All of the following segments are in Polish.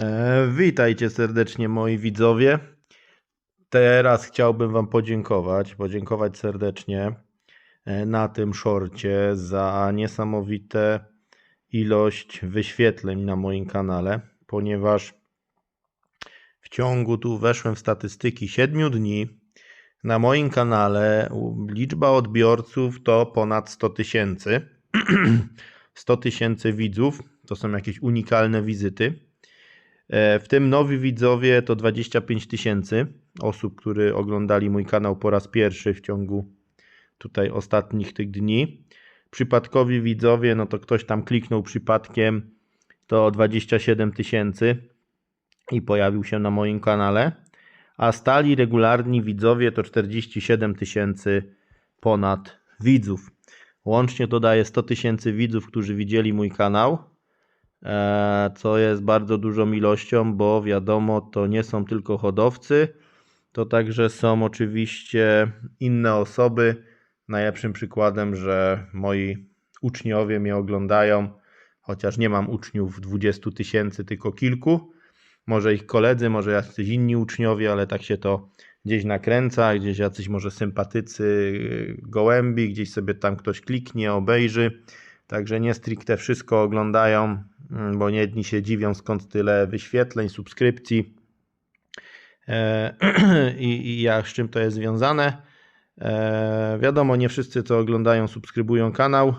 E, witajcie serdecznie moi widzowie. Teraz chciałbym Wam podziękować, podziękować serdecznie e, na tym szorcie za niesamowite ilość wyświetleń na moim kanale, ponieważ w ciągu tu weszłem w statystyki 7 dni. Na moim kanale liczba odbiorców to ponad 100 tysięcy. 100 tysięcy widzów to są jakieś unikalne wizyty. E, W tym nowi widzowie to 25 tysięcy osób, które oglądali mój kanał po raz pierwszy w ciągu tutaj ostatnich tych dni. Przypadkowi widzowie, no to ktoś tam kliknął przypadkiem, to 27 tysięcy i pojawił się na moim kanale. A stali regularni widzowie to 47 tysięcy ponad widzów. Łącznie to daje 100 tysięcy widzów, którzy widzieli mój kanał co jest bardzo dużą ilością, bo wiadomo, to nie są tylko hodowcy, to także są oczywiście inne osoby. Najlepszym przykładem, że moi uczniowie mnie oglądają, chociaż nie mam uczniów 20 tysięcy, tylko kilku. Może ich koledzy, może jacyś inni uczniowie, ale tak się to gdzieś nakręca, gdzieś jacyś może sympatycy yy, gołębi, gdzieś sobie tam ktoś kliknie, obejrzy. Także nie stricte wszystko oglądają, mm, bo jedni się dziwią skąd tyle wyświetleń, subskrypcji. E, i, i jak z czym to jest związane. E, wiadomo, nie wszyscy co oglądają subskrybują kanał.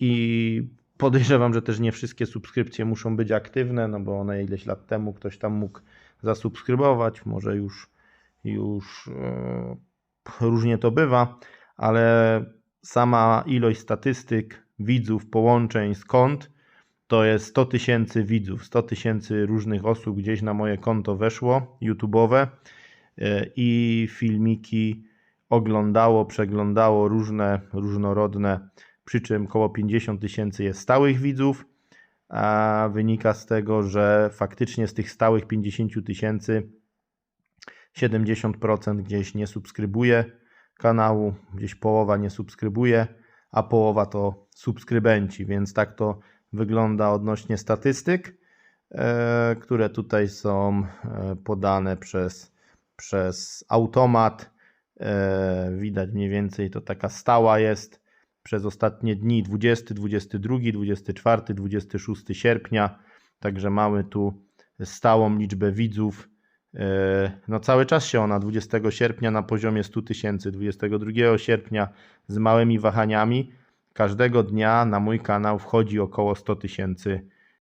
I podejrzewam, że też nie wszystkie subskrypcje muszą być aktywne, no bo one ileś lat temu ktoś tam mógł zasubskrybować, może już, już e, różnie to bywa, ale sama ilość statystyk, widzów, połączeń, skąd to jest 100 tysięcy widzów, 100 tysięcy różnych osób gdzieś na moje konto weszło, YouTube'owe e, i filmiki oglądało, przeglądało różne, różnorodne, przy czym około 50 tysięcy jest stałych widzów, a wynika z tego, że faktycznie z tych stałych 50 tysięcy 70% gdzieś nie subskrybuje kanału, gdzieś połowa nie subskrybuje, a połowa to subskrybenci, więc tak to wygląda odnośnie statystyk, e, które tutaj są e, podane przez, przez automat. E, Widać mniej więcej to taka stała jest przez ostatnie dni 20, 22, 24, 26 sierpnia. Także mamy tu stałą liczbę widzów. No cały czas się ona 20 sierpnia na poziomie 100 tysięcy, 22 sierpnia z małymi wahaniami. Każdego dnia na mój kanał wchodzi około 100 tysięcy